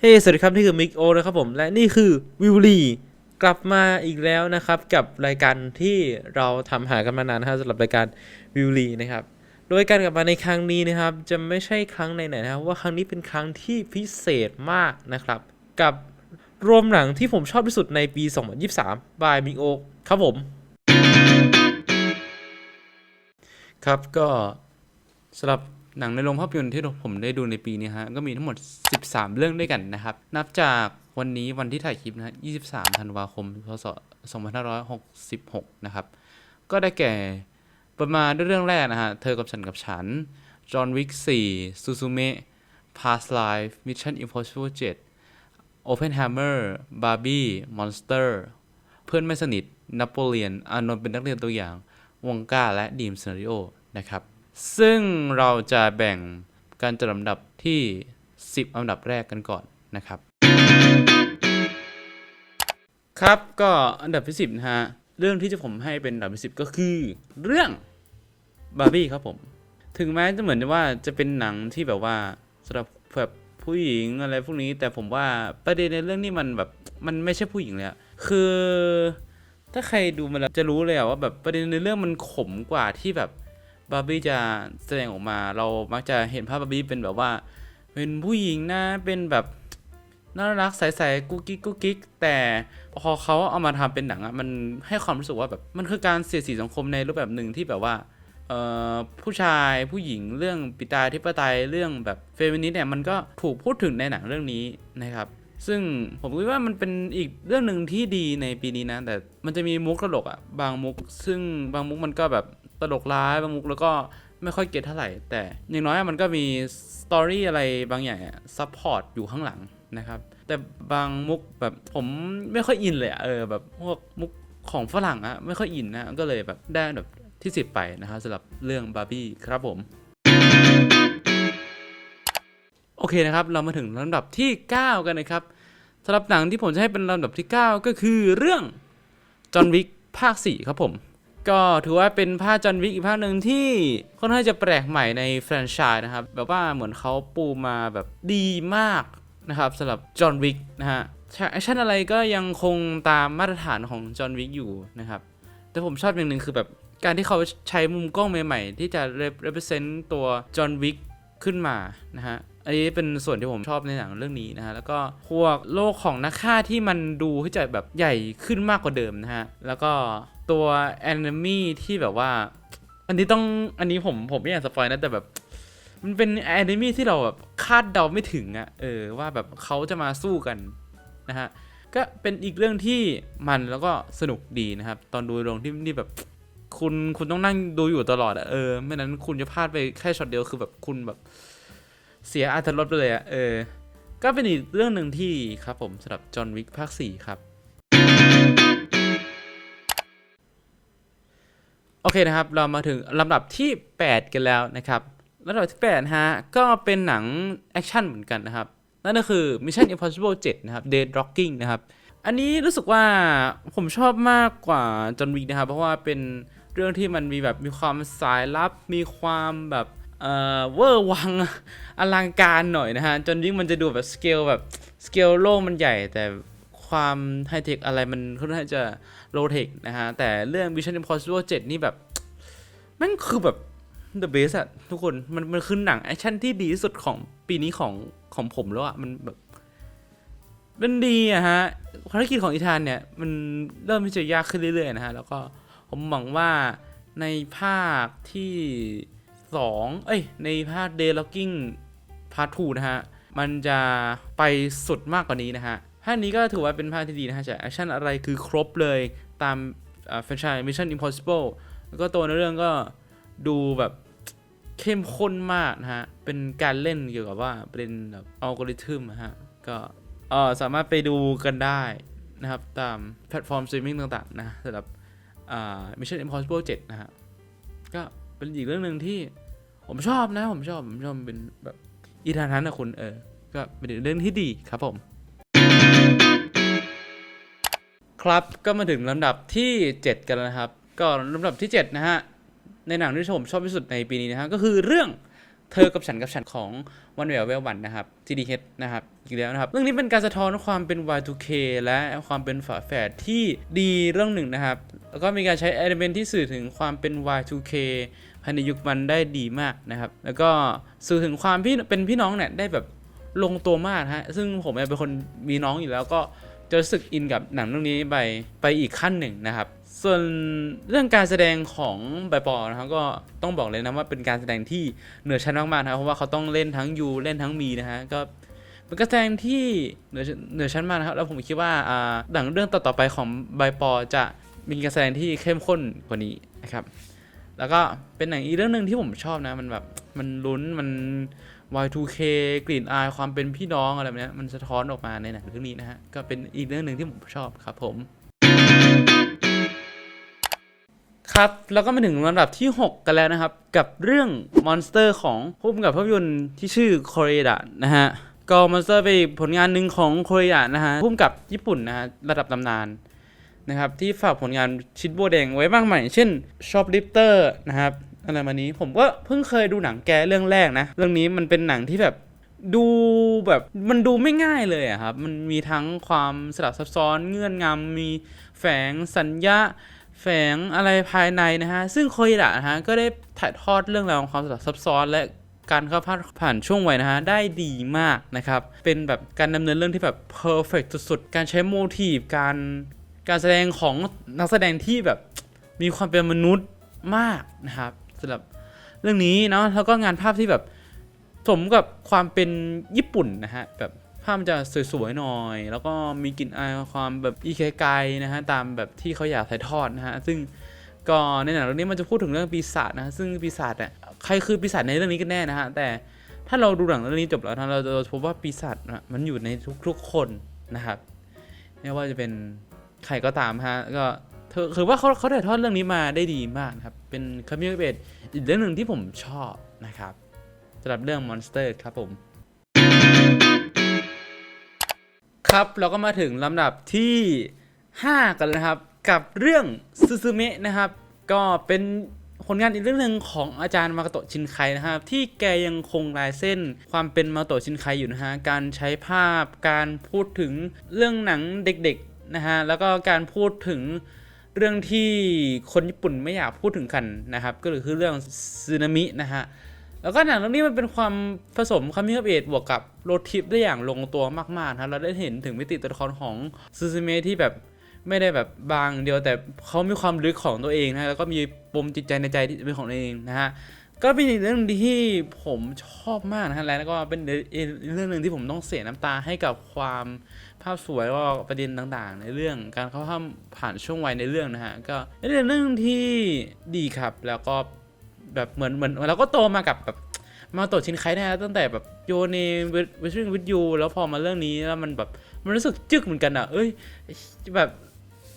เฮ้สวัสดีครับ นี่คือมิกโอนะครับผม และนี่คือวิวลีกลับมาอีกแล้วนะครับ กับรายการที่เราทำหากันมานานนะครับสำหรับรายการวิวลีนะครับ โดยการกลับมาในครั้งนี้นะครับ จะไม่ใช่ครั้งไหนๆนะครับ ว่าครั้งนี้เป็นครั้งที่พิเศษมากนะครับ กับรวมหนังที่ผมชอบที่สุดในปี 2023 บายมิกโอครับผม ครับก็สำหรับ หนังในโรงภาพยนตร์ที่ผมได้ดูในปีนี้ฮะก็มีทั้งหมด 13 เรื่องด้วยกันนะครับ นับจากวันนี้วันที่ถ่ายคลิปนะ23ธันวาคม พศ 2566 นะครับ ก็ได้แก่ประมาณด้วยเรื่องแรกนะฮะ เธอกับฉันกับฉัน จอห์นวิก 4 ซูซูเมะ Past Life Mission Impossible 7 Oppenheimer Barbie Monster เพื่อนไม่สนิท นโปเลียน อานนท์เป็นนักเรียนตัวอย่าง วงก้าและดีมซีนาริโอ นะครับ ซึ่งเราจะแบ่งการจัดลำดับที่ 10 อันดับแรกกันก่อนนะครับ ครับก็อันดับที่ 10 นะฮะ เรื่องที่จะผมให้เป็นอันดับที่ 10 ก็คือเรื่องบาร์บี้ครับผม ถึงแม้จะเหมือนว่าจะเป็นหนังที่แบบว่าสำหรับแบบผู้หญิงอะไรพวกนี้ แต่ผมว่าประเด็นในเรื่องนี้มันแบบมันไม่ใช่ผู้หญิงเลยคือถ้าใครดูมาแล้วจะรู้เลยอะว่าแบบประเด็นในเรื่องมันขมกว่าที่แบบ บาร์บี้จะแสดงออกมาเรามักจะเห็นภาพบาร์บี้เป็นแบบว่า เป็นผู้หญิงนะเป็นแบบน่ารักใสๆกุ๊กกิ๊กกุ๊กกิ๊กแต่พอเขาเอามาทำเป็นหนังอะมันให้ความรู้สึกว่าแบบมันคือการเสียดสีสังคมในรูปแบบหนึ่งที่แบบว่าผู้ชายผู้หญิงเรื่องปิตาธิปไตยเรื่องแบบเฟมินิสต์เนี่ยมันก็ถูกพูดถึงในหนังเรื่องนี้นะครับ ซึ่งผมคิดว่ามันเป็นอีกเรื่องหนึ่งที่ดีในปีนี้นะ แต่มันจะมีมุกตลกอะบางมุก ซึ่งบางมุกมันก็แบบ ตลกร้ายบางมุกแล้วก็ไม่ค่อยเก็ตเท่าไหร่ แต่อย่างน้อยมันก็มีสตอรี่อะไรบางอย่างซัพพอร์ตอยู่ข้างหลังนะครับแต่บางมุกแบบผมไม่ค่อยอินเลยอะเออแบบพวกมุกของฝรั่งอะไม่ค่อยอินนะก็เลยแบบได้แบบที่ 10 ไปนะครับสำหรับเรื่องบาร์บี้ครับผม โอเคนะครับ เรามาถึงลำดับที่ 9 กันนะครับสำหรับหนังที่ผมจะให้เป็นลำดับที่ 9 ก็คือเรื่องจอห์นวิกภาค 4 ครับผม ก็ถือว่าเป็นภาคจอห์นวิกอีกภาคหนึ่งที่ค่อนข้างจะแปลกใหม่ในแฟรนไชส์นะครับ แบบว่าเหมือนเขาปูมาแบบดีมากนะครับสำหรับจอห์นวิกนะฮะแอคชั่นอะไรก็ยังคงตามมาตรฐานของจอห์นวิกอยู่นะครับ แต่ผมชอบอย่างหนึ่งคือแบบการที่เขาใช้มุมกล้องใหม่ๆ ที่จะ represent ตัวจอห์นวิกขึ้นมานะฮะอันนี้เป็นส่วนที่ผมชอบในหนังเรื่องนี้นะฮะ แล้วก็พวกโลกของนักฆ่าที่มันดูที่จะแบบใหญ่ขึ้นมากกว่าเดิมนะฮะ แล้วก็ ตัว enemy ที่แบบว่า อันนี้ต้องอันนี้ผมผมไม่อยากสปอยนะแต่แบบ มันเป็น enemy ที่เราแบบคาดเดาไม่ถึงอะเออว่าแบบเขาจะมาสู้กันนะฮะก็เป็นอีกเรื่องที่มันแล้วก็สนุกดีนะครับ ตอนดูลงที่นี่แบบคุณคุณต้องนั่งดูอยู่ตลอดอะเออไม่นั้นคุณจะพลาดไปแค่ช็อตเดียวคือแบบคุณแบบเสียอารรถรสไปเลยอะเออ ก็เป็นอีกเรื่องหนึ่งที่ครับผมสำหรับจอห์นวิกภาค 4 ครับ โอเคนะครับ เรามาถึงลำดับที่ 8 กันแล้วนะครับลำดับที่8ฮะก็เป็นหนังแอคชั่นเหมือนกันนะครับ นั่นก็คือ Mission Impossible 7 นะครับ Dead Rocking นะครับ อันนี้รู้สึกว่าผมชอบมากกว่าจอห์นวิกนะครับ เพราะว่าเป็นเรื่องที่มันมีแบบมีความสายลับ มีความแบบเอ่อเวอร์วังอลังการหน่อยนะฮะจอห์นวิกมันจะดูแบบสเกลแบบสเกลโลกมันใหญ่แต่ ความไฮเทคอะไรมันค่อนข้างจะโลเทคนะฮะ แต่เรื่อง Mission Impossible 7 นี่แบบแมันคือแบบ the best อะทุกคน มันมันคือหนังแอคชั่นที่ดีที่สุดของปีนี้ของของผมแล้วอะมันแบบมันดีอะฮะภารกิจของอีธานเนี่ย มันเริ่มที่จะยากขึ้นเรื่อยๆนะฮะ แล้วก็ผมหวังว่าในภาคที่สองเอ้ย ในภาค Day Locking Part 2นะฮะ มันจะไปสุดมากกว่านี้นะฮะ ภาคนี้ก็ถือว่าเป็นภาคที่ดีนะฮะจากแอคชั่นอะไรคือครบเลยตามแฟรนไชส์ Mission Impossible แล้วก็ตัวในเรื่องก็ดูแบบเข้มข้นมากนะฮะ เป็นการเล่นเกี่ยวกับว่าเป็นแบบอัลกอริทึมนะฮะ ก็เออสามารถไปดูกันได้นะครับ ตามแพลตฟอร์มสตรีมมิ่งต่างๆนะสำหรับอ่า Mission Impossible 7 นะฮะ ก็เป็นอีกเรื่องหนึ่งที่ผมชอบนะ ผมชอบ ผมชอบเป็นแบบอีธานนั้นนะคุณเออ ก็เป็นเรื่องที่ดีครับผม ครับก็มาถึงลำดับที่ 7 กันแล้วนะครับ ก็ลำดับที่ 7 นะฮะ ในหนังที่ผมชอบที่สุดในปีนี้นะฮะก็คือเรื่องเธอกับฉันกับฉันของวันเวลเวลวันนะครับ TDH นะครับอีกแล้วนะครับ เรื่องนี้เป็นการสะท้อนความเป็น Y2K และความเป็นฝาแฝดที่ดีเรื่องหนึ่งนะครับ แล้วก็มีการใช้เอลิเมนที่สื่อถึงความเป็น Y2K ภายในยุคมันได้ดีมากนะครับ แล้วก็สื่อถึงความพี่เป็นพี่น้องเนี่ยได้แบบลงตัวมากฮะซึ่งผมเนี่ยเป็นคนมีน้องอยู่แล้วก็ จะรู้สึกอินกับหนังเรื่องนี้ไปไปอีกขั้นหนึ่งนะครับ ส่วนเรื่องการแสดงของใบปอนะครับก็ต้องบอกเลยนะว่าเป็นการแสดงที่เหนือชั้นมากๆนะครับเพราะว่าเขาต้องเล่นทั้งยูเล่นทั้งมีนะฮะก็เป็นการแสดงที่เหนือเหนือชั้นมากนะครับแล้วผมคิดว่าอ่าหนังเรื่องต่อๆไปของใบปอจะมีการแสดงที่เข้มข้นกว่านี้นะครับแล้วก็เป็นหนังอีกเรื่องหนึ่งที่ผมชอบนะมันแบบมันลุ้นมัน Y2K กลิ่นอายความเป็นพี่น้องอะไรแบบนี้มันสะท้อนออกมาในหนังเรื่องนี้นะฮะ ก็เป็นอีกเรื่องหนึ่งที่ผมชอบครับผม ครับแล้วก็มาถึงลำดับที่ 6 กันแล้วนะครับ กับเรื่อง Monster ของผู้กำกับภาพยนตร์ที่ชื่อโคเรดะนะฮะก็ Monster เป็นผลงานหนึ่งของโคเรดะนะฮะผู้กำกับญี่ปุ่นนะฮะระดับตำนานนะครับที่ฝากผลงานชิดโบวแดงไว้บ้างใหม่เช่น Shoplifter นะครับ อะไรมานี้ผมก็เพิ่งเคยดูหนังแกเรื่องแรกนะ เรื่องนี้มันเป็นหนังที่แบบดูแบบมันดูไม่ง่ายเลยอะครับ มันมีทั้งความสลับซับซ้อนเงื่อนงำมีแฝงสัญญาแฝงอะไรภายในนะฮะ ซึ่งโคยดะนะฮะก็ได้ถ่ายทอดเรื่องราวของความสลับซับซ้อนและการเข้าพาดผ่านช่วงวัยนะฮะ ได้ดีมากนะครับ เป็นแบบการดำเนินเรื่องที่แบบเพอร์เฟกสุดๆ การใช้โมทีฟการการแสดงของนักแสดงที่แบบมีความเป็นมนุษย์มากนะครับ สำหรับเรื่องนี้เนาะแล้วก็งานภาพที่แบบสมกับความเป็นญี่ปุ่นนะฮะแบบภาพมันจะสวยๆหน่อย แล้วก็มีกลิ่นอายความแบบอีเคไกนะฮะตามแบบที่เขาอยากถ่ายทอดนะฮะซึ่งก็ในหนังเรื่องนี้มันจะพูดถึงเรื่องปีศาจนะะซึ่งปีศาจเนี่ยใครคือปีศาจในเรื่องนี้กันแน่นะฮะแต่ถ้าเราดูหนังเรื่องนี้จบแล้วนะเราจะพบว่าปีศาจนะมันอยู่ในทุกๆคนนะครับไม่ว่าจะเป็นใครก็ตามฮะก็ เธอคือว่าเขาเขาถ่ายทอดเรื่องนี้มาได้ดีมากนะครับ เป็นคามิโอเบตอีกเรื่องหนึ่งที่ผมชอบนะครับสำหรับเรื่อง Monster ครับผม ครับเราก็มาถึงลำดับที่ 5 กันแล้วนะครับ กับเรื่องซูซูเมะนะครับ ก็เป็นผลงานอีกเรื่องหนึ่งของอาจารย์มาโกโตะชินไคนะครับ ที่แกยังคงลายเส้นความเป็นมาโกโตะชินไคอยู่นะฮะการใช้ภาพการพูดถึงเรื่องหนังเด็กๆนะฮะแล้วก็การพูดถึง เรื่องที่คนญี่ปุ่นไม่อยากพูดถึงกันนะครับ ก็คือเรื่องซึนามินะฮะแล้วก็หนังเรื่องนี้มันเป็นความผสมคามิคาเบตบวกกับโรดทริปได้อย่างลงตัวมากๆนะเราได้เห็นถึงมิติตัวละครของซูซูเมะที่แบบไม่ได้แบบบางเดียวแต่เขามีความลึกของตัวเองนะแล้วก็มีปมจิตใจในใจที่เป็นของตัวเองนะฮะก็เป็นอีกเรื่องที่ผมชอบมากนะฮะแล้วก็เป็นเรื่องหนึ่งที่ผมต้องเสียน้ำตาให้กับความ ภาพสวยวก็ประเด็นต่างๆ ในเรื่องการเข้าข้ามผ่านช่วงวัยในเรื่องนะฮะก็เป็นเรื่องที่ดีครับแล้วก็แบบเหมือนเหมือนเราก็โตมากับแบบมาโตะชินไคนะตั้งแต่แบบโยเนวิชิงวิทยูแล้วพอมาเรื่องนี้แล้วมันแบบมันรู้สึกจึกเหมือนกันอะเอ้ยแบบ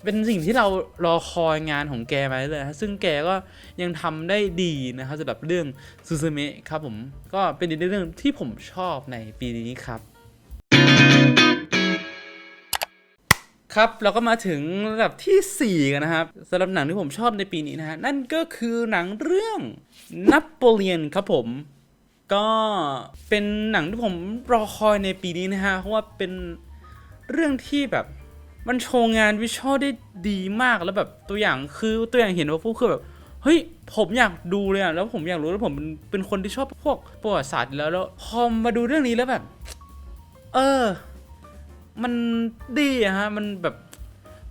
เป็นสิ่งที่เรารอคอยงานของแกมาเลยฮะซึ่งแกก็ยังทำได้ดีนะครับสำหรับเรื่องซูซูเมะครับผมก็เป็นอีกเรื่องที่ผมชอบในปีนี้ครับ ครับเราก็มาถึงระดับทีสี่ 4 กันนะครับสำหรับหนังที่ผมชอบในปีนี้นะฮะนั่นก็คือหนังเรื่องนโปเลียนครับผม ก็เป็นหนังที่ผมรอคอยในปีนี้นะฮะเพราะว่าเป็นเรื่องที่แบบมันโชว์งานวิชวลได้ดีมากแล้วแบบตัวอย่างคือตัวอย่างเห็นว่าพวกคือแบบเฮ้ยผมอยากดูเลยอะแล้วผมอยากรู้แล้วผมเป็นคนที่ชอบพวกประวัติศาสตร์แล้วแล้วพอมาดูเรื่องนี้แล้วแบบ เออ มันดีอะฮะมันแบบ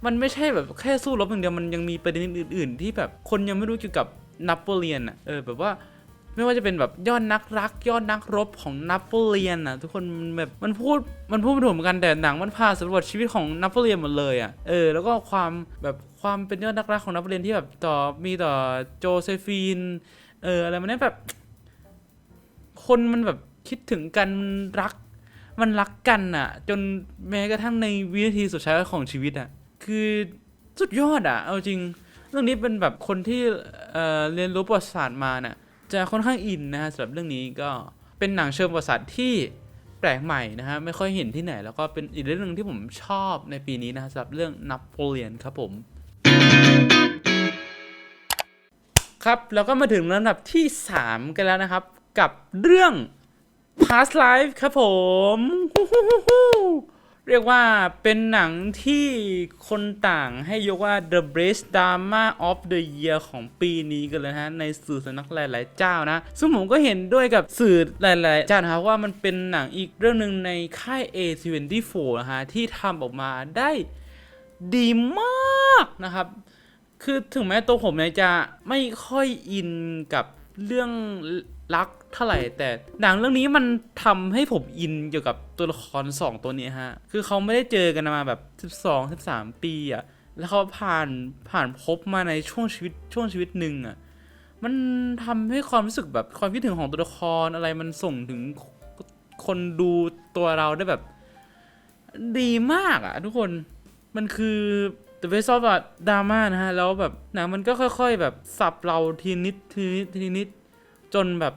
มันไม่ใช่แบบแค่สู้รบอย่างเดียวมันยังมีประเด็นอื่น ๆ ที่แบบคนยังไม่รู้เกี่ยวกับนโปเลียนอะเออแบบว่าไม่ว่าจะเป็นแบบยอดนักรัก ยอดนักรบของนโปเลียนอะ ทุกคนมันแบบมันพูดมันพูดไม่ถูกเหมือนกันแต่หนังมันพาสำรวจชีวิตของนโปเลียนหมดเลยอะเออแล้วก็ความแบบความเป็นยอดนักรักของนโปเลียนที่แบบต่อมีต่อโจเซฟีนเอออะไรมันเนี่ยแบบ คนมันแบบคิดถึงกันมันรัก มันรักกันอะจนแม้กระทั่งในวินาทีสุดท้ายของชีวิตอะคือสุดยอดอะเอาจริง เรื่องนี้เป็นแบบคนที่เเรียนรู้ประวัติศาสตร์มาน่ะ จะค่อนข้างอินนะฮะสำหรับเรื่องนี้ก็เป็นหนังเชิงประวัติศาสตร์ที่แปลกใหม่นะฮะ ไม่ค่อยเห็นที่ไหน แล้วก็เป็นอีกเรื่องหนึ่งที่ผมชอบในปีนี้นะฮะสำหรับเรื่องนโปเลียนครับผม ครับ แล้วก็มาถึงลำดับที่ 3 กันแล้วนะครับ กับเรื่อง past life ครับผม เรียกว่าเป็นหนังที่คนต่างให้ยกว่า the best drama of the year ของปีนี้กันเลยนะฮะ ในสื่อสำนักหลาย ๆ เจ้านะ ซึ่งผมก็เห็นด้วยกับสื่อหลาย ๆ เจ้านะครับว่ามันเป็นหนังอีกเรื่องหนึ่งในค่าย A24 นะฮะ ที่ทำออกมาได้ดีมากนะครับ คือถึงแม้ตัวผมเนี่ยจะไม่ค่อยอินกับเรื่อง รักเท่าไหร่แต่หนังเรื่องนี้มันทำให้ผมอินเกี่ยวกับตัวละครสองตัวนี้ฮะ คือเขาไม่ได้เจอกันมาแบบ 12 13 ปีอะแล้วเขาผ่านผ่านพบมาในช่วงชีวิตช่วงชีวิตหนึ่งอะมันทำให้ความรู้สึกแบบความคิดถึงของตัวละครอะไรมันส่งถึงคนดูตัวเราได้แบบ ดีมากอะทุกคนมันคือ The Best of Drama นะฮะ แล้วแบบหนังมันก็ค่อย ๆ แบบสับเราทีนิดทีนิดทีนิด จนแบบ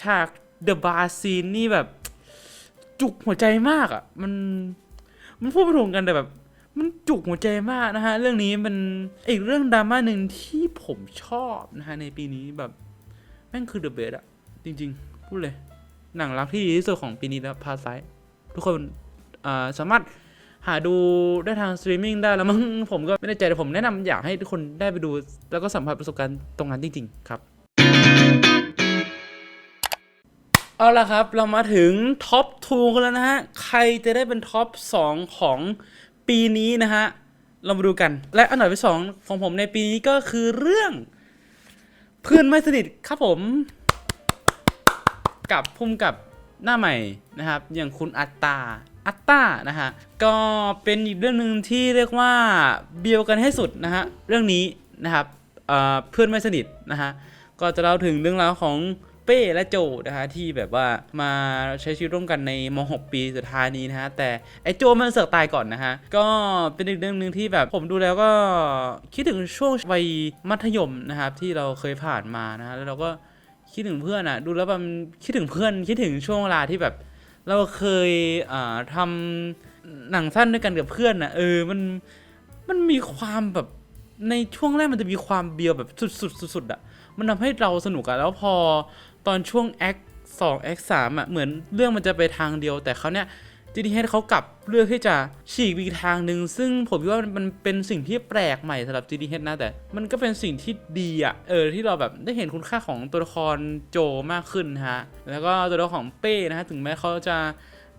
ฉาก The Bar Scene นี่แบบ จุกหัวใจมากอะ่ะ มันมันพูดไม่ถูกกันแต่แบบ มันจุกหัวใจมากนะฮะ เรื่องนี้มันอีกเรื่องดราม่าหนึ่งที่ผมชอบนะฮะในปีนี้แบบแม่งคือ The Best อะจริง ๆ พูดเลย หนังรักที่ดีที่สุดของปีนี้แล้วพาไซทุกคนสามารถหาดูได้ทางสตรีมมิ่งได้แล้วมั้งผมก็ไม่ได้ใจแต่ผมแนะนำอยากให้ทุกคนได้ไปดู แล้วก็สัมผัสประสบการณ์ตรงนั้นจริง ๆ ครับ เอาละครับ เรามาถึงท็อป2กันแล้วนะฮะ ใครจะได้เป็นท็อป 2 ของปีนี้นะฮะ เรามาดูกัน และอันดับที่2ของผมในปีนี้ก็คือเรื่อง เพื่อนไม่สนิทครับผม กับพุ่มกับหน้าใหม่นะครับ อย่างคุณอัตตาอัตตานะฮะ ก็เป็นอีกเรื่องหนึ่งที่เรียกว่าเบียวกันให้สุดนะฮะ เรื่องนี้นะครับเเพื่อนไม่สนิทนะฮะ ก็จะเล่าถึงเรื่องราวของ เป้และโจนะฮะที่แบบว่ามาใช้ชีวิตร่วมกันในม .6 ปีสุดท้ายนี้นะฮะแต่ไอ้โจมันเสือกตายก่อนนะฮะก็เป็นอีกเรื่องหนึ่งที่แบบผมดูแล้วก็คิดถึงช่วงวัยมัธยมนะครับที่เราเคยผ่านมานะฮะแล้วเราก็คิดถึงเพื่อนอะดูแล้วมันคิดถึงเพื่อนคิดถึงช่วงเวลาที่แบบ เราเคยอ่าทำหนังสั้นด้วยกันกับเพื่อนอะเออมันมันมีความแบบในช่วงแรกมันจะมีความเบียวแบบสุดๆสุดๆอะมันทำให้เราสนุกอะแล้วพอตอนช่วงแอคสองแอคสามอะเหมือนเรื่องมันจะไปทางเดียว แต่เขาเนี่ยจีดีเฮดเขากลับเลือกที่จะฉีกอีกทางหนึ่งซึ่งผมคิดว่ามันเป็นสิ่งที่แปลกใหม่สำหรับจีดีเฮดนะ แต่มันก็เป็นสิ่งที่ดีอะเออที่เราแบบได้เห็นคุณค่าของตัวละครโจมากขึ้นฮะแล้วก็ตัวละครของเป้นะฮะถึงแม้เขาจะ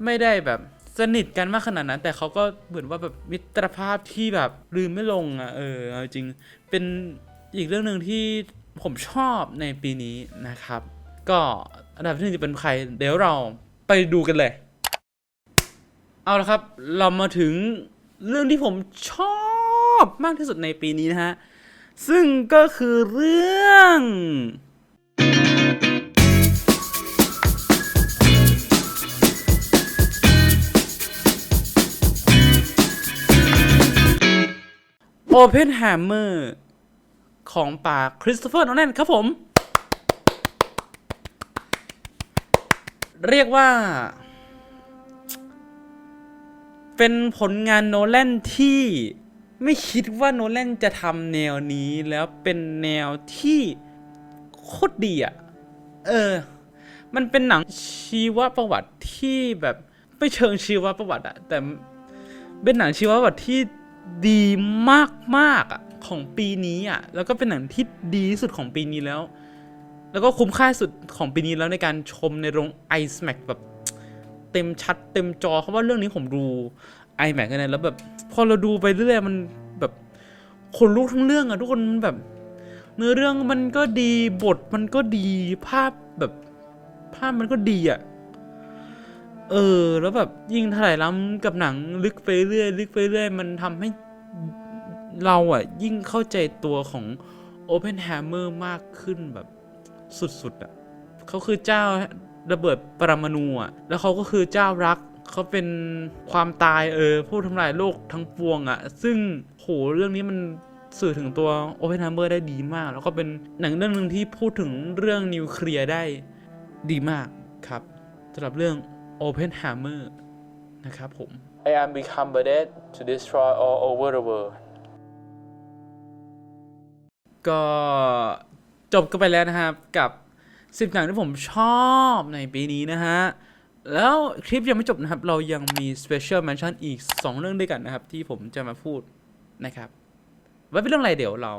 ไม่ได้แบบสนิทกันมากขนาดนั้น แต่เขาก็เหมือนว่าแบบมิตรภาพที่แบบลืมไม่ลงอะเออจริงเป็นอีกเรื่องหนึ่งที่ผมชอบในปีนี้นะครับ ก็อันดับที่หนึ่งจะเป็นใคร เดี๋ยวเราไปดูกันเลย เอาละครับ เรามาถึงเรื่องที่ผมชอบมากที่สุดในปีนี้นะฮะ ซึ่งก็คือเรื่อง Open Hammer ของป่าคริสโตเฟอร์โนแลนครับผม เรียกว่า เป็นผลงานโนแลนที่ไม่คิดว่าโนแลนจะทำแนวนี้แล้วเป็นแนวที่โคตรดีอะเออ มันเป็นหนังชีวประวัติที่แบบไม่เชิงชีวประวัติอะแต่เป็นหนังชีวประวัติที่ดีมากๆอะของปีนี้อะแล้วก็เป็นหนังที่ดีสุดของปีนี้แล้ว แล้วก็คุ้มค่าสุดของปีนี้แล้วในการชมในโรง iMac แบบเต็มชัดเต็มจอเพราะว่าเรื่องนี้ผมดู iMac กันนะแล้วแบบพอเราดูไปเรื่อยมันแบบคนลุกทั้งเรื่องอะทุกคนมันแบบ เนื้อเรื่องมันก็ดีบทมันก็ดีภาพแบบภาพมันก็ดีอะเออ แล้วแบบยิ่งถลายล้ำกับหนังลึกไปเรื่อยลึกไปเรื่อยมันทำให้เราอะยิ่งเข้าใจตัวของ Open Hammer มากขึ้นแบบ สุดๆอะเขาคือเจ้าระเบิดปรมาณูอะแล้วเขาก็คือเจ้ารักเขาเป็นความตายเออผู้ทำลายโลกทั้งปวงอะ ซึ่งโหเรื่องนี้มันสื่อถึงตัว Open Hammer ได้ดีมาก แล้วก็เป็นหนังเรื่องหนึ่งที่พูดถึงเรื่องนิวเคลียร์ได้ดีมากครับสำหรับเรื่อง Open Hammer นะครับผม I am become a dead to destroy all over the world ก็ จบกันไปแล้วนะครับกับ10หนังที่ผมชอบในปีนี้นะฮะ แล้วคลิปยังไม่จบนะครับ เรายังมี Special Mention อีก 2 เรื่องด้วยกันนะครับ ที่ผมจะมาพูดนะครับว่าเป็นเรื่องอะไรเดี๋ยวเรา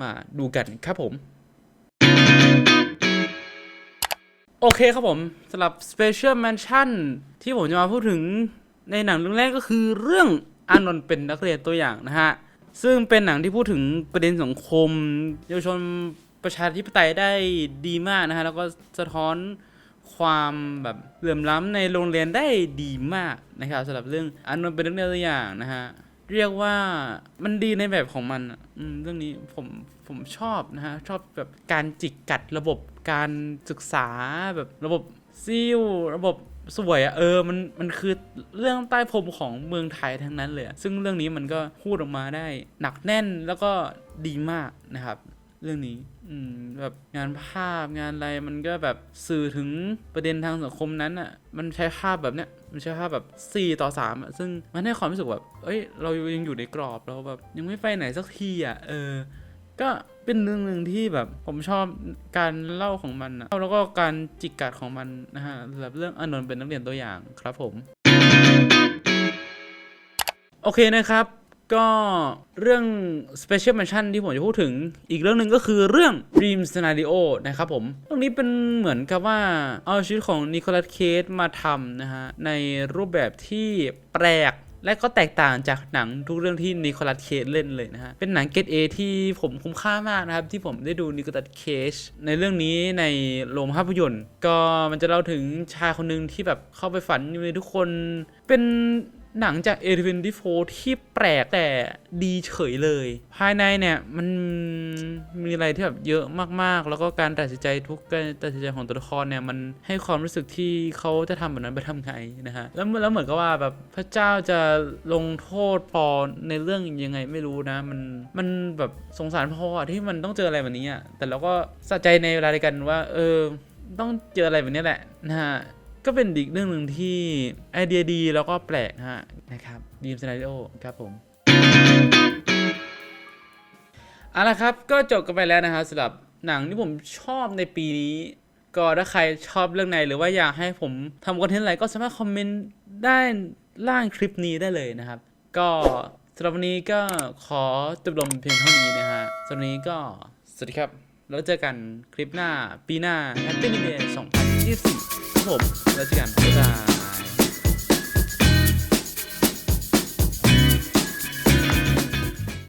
มาดูกันครับผม โอเคครับผมสำหรับ Special Mention ที่ผมจะมาพูดถึงในหนังเรื่องแรกก็คือเรื่องอานนท์เป็นนักเรียนตัวอย่างนะฮะ ซึ่งเป็นหนังที่พูดถึงประเด็นสังคม เยาวชน ประชาธิปไตยได้ดีมากนะฮะแล้วก็สะท้อนความแบบเหลื่อมล้ำในโรงเรียนได้ดีมากนะครับสำหรับเรื่องอานนท์เป็นเรียนตัวอย่างนะฮะเรียกว่ามันดีในแบบของมันอืมเรื่องนี้ผมผมชอบนะฮะชอบแบบการจิกกัดระบบการศึกษาแบบระบบซิลระบบสวยอะเออมันมันคือเรื่องใต้พรมของเมืองไทยทั้งนั้นเลยซึ่งเรื่องนี้มันก็พูดออกมาได้หนักแน่นแล้วก็ดีมากนะครับ เรื่องนี้ อืม แบบงานภาพงานอะไรมันก็แบบสื่อถึงประเด็นทางสังคมนั้นอะ มันใช้ภาพแบบเนี้ย มันใช้ภาพแบบ4ต่อ3อะ ซึ่งมันให้ความรู้สึกแบบ เอ้ย เรายังอยู่ในกรอบเราแบบ ยังไม่ไปไหนสักทีอะ เออ ก็เป็นเรื่องหนึ่งที่แบบผมชอบการเล่าของมันนะแล้วก็การจิกกัดของมันนะฮะแบบเรื่องอานนท์เป็นนักเรียนตัวอย่างครับผม โอเคนะครับ ก็เรื่อง Special Mention ที่ผมจะพูดถึง อีกเรื่องหนึ่งก็คือเรื่อง Dream Scenario นะครับผมเรื่องนี้เป็นเหมือนกับว่า เอาชีวิตของนิโคลัสเคสมาทำนะฮะ ในรูปแบบที่แปลกและก็แตกต่างจากหนังทุกเรื่องที่นิโคลัสเคสเล่นเลยนะฮะ เป็นหนังเกตเอที่ผมคุ้มค่ามากนะครับ ที่ผมได้ดูนิโคลัสเคสในเรื่องนี้ในโรงภาพยนตร์ ก็มันจะเล่าถึงชายคนหนึ่งที่แบบเข้าไปฝันอยู่ในทุกคนเป็น หนังจาก A24 ที่แปลกแต่ดีเฉยเลย ภายในเนี่ย มันมีอะไรที่แบบเยอะมากๆ แล้วก็การตัดสินใจทุกการตัดสินใจของตัวละครเนี่ย มันให้ความรู้สึกที่เขาจะทำแบบนั้นไปทำไงนะฮะ แล้วแล้วเหมือนกับว่าแบบพระเจ้าจะลงโทษพอในเรื่องยังไงไม่รู้นะ มันมันแบบสงสารพออที่มันต้องเจออะไรแบบนี้อะแต่เราก็สะใจในเวลาเดียวกันว่า เออต้องเจออะไรแบบนี้แหละนะฮะ ก็เป็นอีกเรื่องหนึ่งที่ไอเดียดีแล้วก็แปลกนะฮะนะครับดีมสไนโอครับผมเอาละครับก็จบกันไปแล้วนะครับสำหรับหนังที่ผมชอบในปีนี้ ก็ถ้าใครชอบเรื่องไหนหรือว่าอยากให้ผมทำคอนเทนต์อะไรก็สามารถคอมเมนต์ได้ล่างคลิปนี้ได้เลยนะครับ ก็สำหรับวันนี้ก็ขอจบลงเพียงเท่านี้นะฮะสำหรับวันนี้ก็สวัสดีครับ แล้วเจอกันคลิปหน้าปีหน้า Happy New ที่ 4 ครับผม แล้วเจอกันบ๊ายบาย